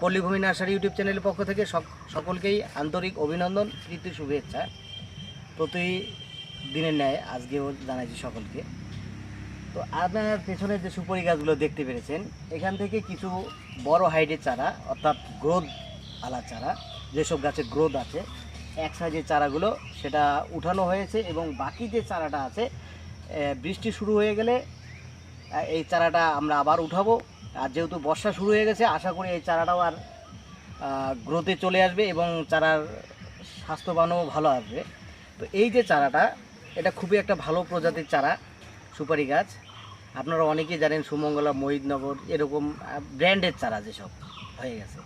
পল্লীভূমি nursery YouTube চ্যানেলের পক্ষ থেকে সক- সকলকেই আন্তরিক অভিনন্দন, প্রীতি, শুভেচ্ছা প্রতি দিনের ন্যায় আজকেও জানাইছি সকলকে। তো আপনার পেছনে যে সুপারি গাছগুলো দেখতে পেরেছেন, এখান থেকে কিছু বড় হাইটের চারা, অর্থাৎ গ্রোথ আলা চারা, যেসব গাছের গ্রোথ আছে, এক সাইজের চারাগুলো সেটা উঠানো হয়েছে এবং বাকি যে চারাটা আছে বৃষ্টি শুরু হয়ে গেলে এই চারাটা আমরা আবার উঠাবো। আর যেহেতু বর্ষা শুরু হয়ে গেছে, আশা করি এই চারাটাও আর গ্রোথে চলে আসবে এবং চারার স্বাস্থ্যবানও ভালো আসবে। তো এই যে চারাটা, এটা খুবই একটা ভালো প্রজাতির চারা, সুপারি গাছ। আপনারা অনেকেই জানেন সুমঙ্গলা মহিদনগর এরকম ব্র্যান্ডের চারা যেসব হয়ে গেছে।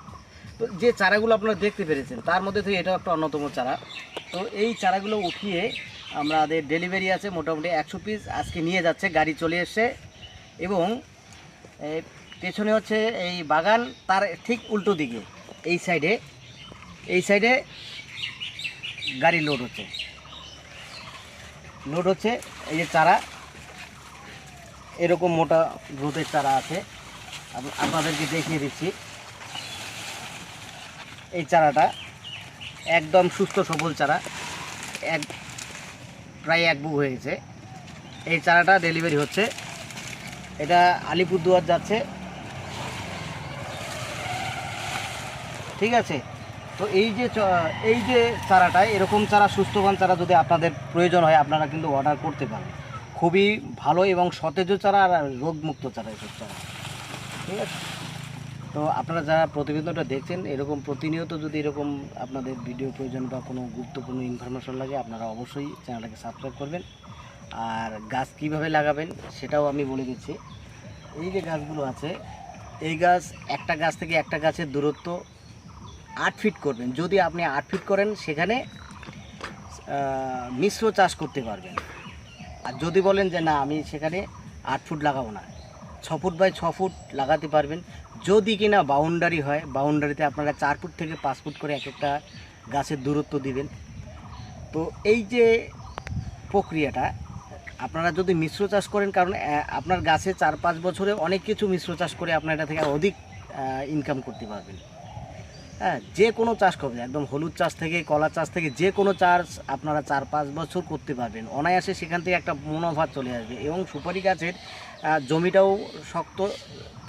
তো যে চারাগুলো আপনারা দেখতে পেরেছেন, তার মধ্যে থেকে এটাও একটা অন্যতম চারা। তো এই চারাগুলো উঠিয়ে আমাদের ডেলিভারি আছে মোটামুটি একশো পিস আজকে নিয়ে যাচ্ছে, গাড়ি চলে এসছে এবং পেছনে হচ্ছে এই বাগান, তার ঠিক উল্টো দিকে, এই সাইডে এই সাইডে গাড়ি লোড হচ্ছে। লোড হচ্ছে, এই যে চারা, এরকম মোটা গ্রোথের চারা আছে। আপনাদেরকে দেখিয়ে দিচ্ছি। এই চারাটা একদম সুস্থ সবল চারা, এক প্রায় এক বুক হয়েছে। এই চারাটা ডেলিভারি হচ্ছে। এটা আলিপুরদুয়ার যাচ্ছে। ঠিক আছে? তো এই যে এই যে চারাটা, এরকম চারা, সুস্থবান চারা যদি আপনাদের প্রয়োজন হয়, আপনারা কিন্তু অর্ডার করতে পারেন খুবই ভালো এবং সতেজ চারা আর রোগমুক্ত চারা এসব চারা। ঠিক আছে? তো আপনারা যারা প্রতিবেদনটা দেখছেন, এরকম প্রতিনিয়ত যদি এরকম আপনাদের ভিডিও প্রয়োজন বা কোনো গুরুত্বপূর্ণ ইনফরমেশন লাগে, আপনারা অবশ্যই চ্যানেলটাকে সাবস্ক্রাইব করবেন। আর গাছ কীভাবে লাগাবেন, সেটাও আমি বলে দিচ্ছি। এই যে গাছগুলো আছে, এই গাছ একটা গাছ থেকে একটা গাছের দূরত্ব আট ফিট করবেন। যদি আপনি আট ফিট করেন, সেখানে মিশ্র চাষ করতে পারবেন। আর যদি বলেন যে, না, আমি সেখানে আট ফুট লাগাবো না। ছ ফুট বাই ছ ফুট লাগাতে পারবেন। যদি কিনা বাউন্ডারি হয় বাউন্ডারিতে আপনারা চার ফুট থেকে পাঁচ ফুট করে এক একটা গাছের দূরত্ব দিবেন। তো এই যে প্রক্রিয়াটা, আপনারা যদি মিশ্র চাষ করেন, কারণ আপনার গাছে চার পাঁচ বছরে অনেক কিছু মিশ্র চাষ করে আপনার এটা থেকে অধিক ইনকাম করতে পারবেন। হ্যাঁ যে কোনো চাষ করবেন, একদম হলুদ চাষ থেকে, কলা চাষ থেকে যে কোনো চাষ আপনারা চার পাঁচ বছর করতে পারবেন। অনায়াসে সেখান থেকে একটা মুনাফা চলে আসবে এবং সুপারি গাছের জমিটাও শক্ত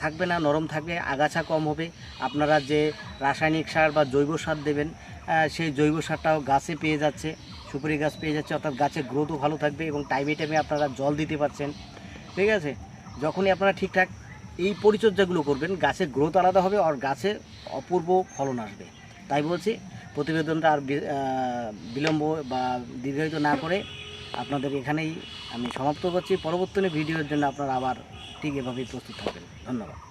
থাকবে না, নরম থাকবে, আগাছা কম হবে। আপনারা যে রাসায়নিক সার বা জৈব সার দেবেন সেই জৈব সারটাও গাছে পেয়ে যাচ্ছে, সুপারি গাছ পেয়ে যাচ্ছে, অর্থাৎ গাছের গ্রোথও ভালো থাকবে এবং টাইমে টাইমে আপনারা জল দিতে পারছেন। ঠিক আছে? যখনই আপনারা ঠিকঠাক এই পরিচর্যাগুলো করবেন, গাছের গ্রোথ আলাদা হবে আর গাছে অপূর্ব ফলন আসবে। তাই বলছি, প্রতিবেদনটা আর বিলম্ব বা দীর্ঘায়িত না করে আপনাদের এখানেই আমি সমাপ্ত করছি। পরবর্তী ভিডিওর জন্য আপনারা আবার ঠিক এভাবেই প্রস্তুত থাকবেন। ধন্যবাদ।